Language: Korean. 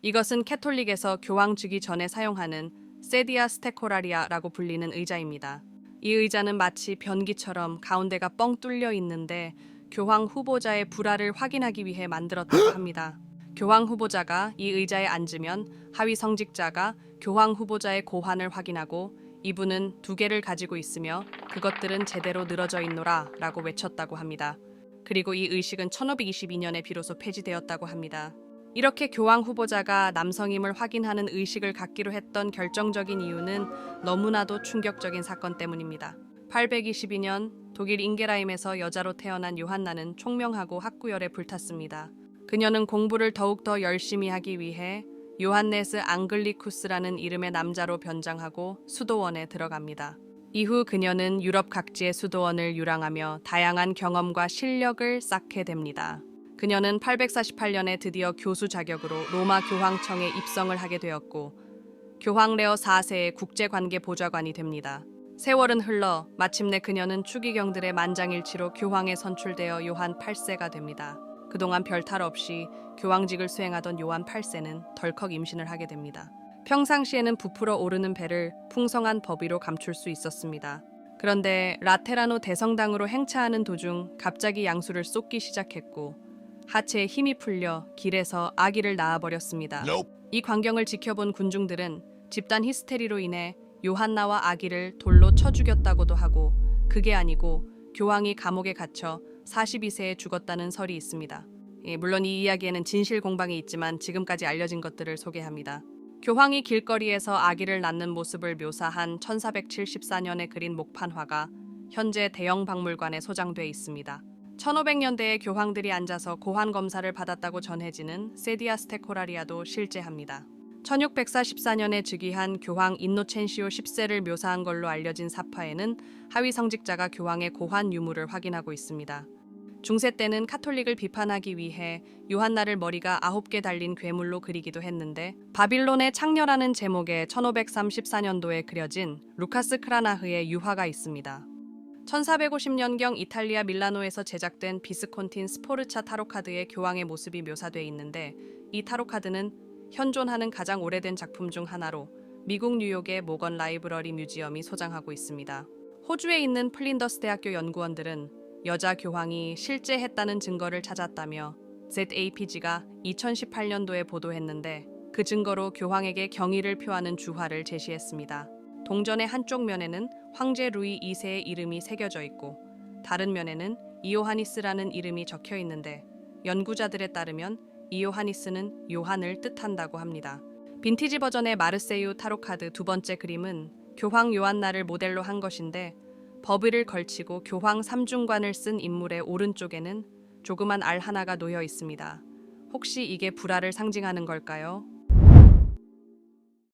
이것은 캐톨릭에서 교황 주기 전에 사용하는 세디아 스테코라리아라고 불리는 의자입니다. 이 의자는 마치 변기처럼 가운데가 뻥 뚫려 있는데 교황 후보자의 불화를 확인하기 위해 만들었다고 합니다. 교황 후보자가 이 의자에 앉으면 하위 성직자가 교황 후보자의 고환을 확인하고 이분은 두 개를 가지고 있으며 그것들은 제대로 늘어져 있노라 라고 외쳤다고 합니다. 그리고 이 의식은 1522년에 비로소 폐지되었다고 합니다. 이렇게 교황 후보자가 남성임을 확인하는 의식을 갖기로 했던 결정적인 이유는 너무나도 충격적인 사건 때문입니다. 822년 독일 잉게라임에서 여자로 태어난 요한나는 총명하고 학구열에 불탔습니다. 그녀는 공부를 더욱더 열심히 하기 위해 요한네스 앙글리쿠스라는 이름의 남자로 변장하고 수도원에 들어갑니다. 이후 그녀는 유럽 각지의 수도원을 유랑하며 다양한 경험과 실력을 쌓게 됩니다. 그녀는 848년에 드디어 교수 자격으로 로마 교황청에 입성을 하게 되었고 교황 레오 4세의 국제관계 보좌관이 됩니다. 세월은 흘러 마침내 그녀는 추기경들의 만장일치로 교황에 선출되어 요한 8세가 됩니다. 그동안 별탈 없이 교황직을 수행하던 요한 8세는 덜컥 임신을 하게 됩니다. 평상시에는 부풀어 오르는 배를 풍성한 법위로 감출 수 있었습니다. 그런데 라테라노 대성당으로 행차하는 도중 갑자기 양수를 쏟기 시작했고 하체에 힘이 풀려 길에서 아기를 낳아버렸습니다. 이 광경을 지켜본 군중들은 집단 히스테리로 인해 요한나와 아기를 돌로 쳐 죽였다고도 하고 그게 아니고 교황이 감옥에 갇혀 42세에 죽었다는 설이 있습니다. 예, 물론 이 이야기에는 진실 공방이 있지만 지금까지 알려진 것들을 소개합니다. 교황이 길거리에서 아기를 낳는 모습을 묘사한 1474년에 그린 목판화가 현재 대형 박물관에 소장돼 있습니다. 1500년대에 교황들이 앉아서 고환 검사를 받았다고 전해지는 세디아 스 테코라리아도 실제합니다. 1644년에 즉위한 교황 인노첸시오 10세를 묘사한 걸로 알려진 사파에는 하위 성직자가 교황의 고환 유무를 확인하고 있습니다. 중세 때는 카톨릭을 비판하기 위해 요한나를 머리가 아홉 개 달린 괴물로 그리기도 했는데 바빌론의 창녀라는 제목의 1534년도에 그려진 루카스 크라나흐의 유화가 있습니다. 1450년경 이탈리아 밀라노에서 제작된 비스콘틴 스포르차 타로카드의 교황의 모습이 묘사돼 있는데 이 타로카드는 현존하는 가장 오래된 작품 중 하나로 미국 뉴욕의 모건 라이브러리 뮤지엄이 소장하고 있습니다. 호주에 있는 플린더스 대학교 연구원들은 여자 교황이 실제 했다는 증거를 찾았다며 ZAPG가 2018년도에 보도했는데 그 증거로 교황에게 경의를 표하는 주화를 제시했습니다. 동전의 한쪽 면에는 황제 루이 2세의 이름이 새겨져 있고 다른 면에는 이오하니스라는 이름이 적혀 있는데 연구자들에 따르면 이오하니스는 요한을 뜻한다고 합니다. 빈티지 버전의 마르세유 타로카드 두 번째 그림은 교황 요한나를 모델로 한 것인데 버블을 걸치고 교황 삼중관을 쓴 인물의 오른쪽에는 조그만 알 하나가 놓여 있습니다. 혹시 이게 불화를 상징하는 걸까요?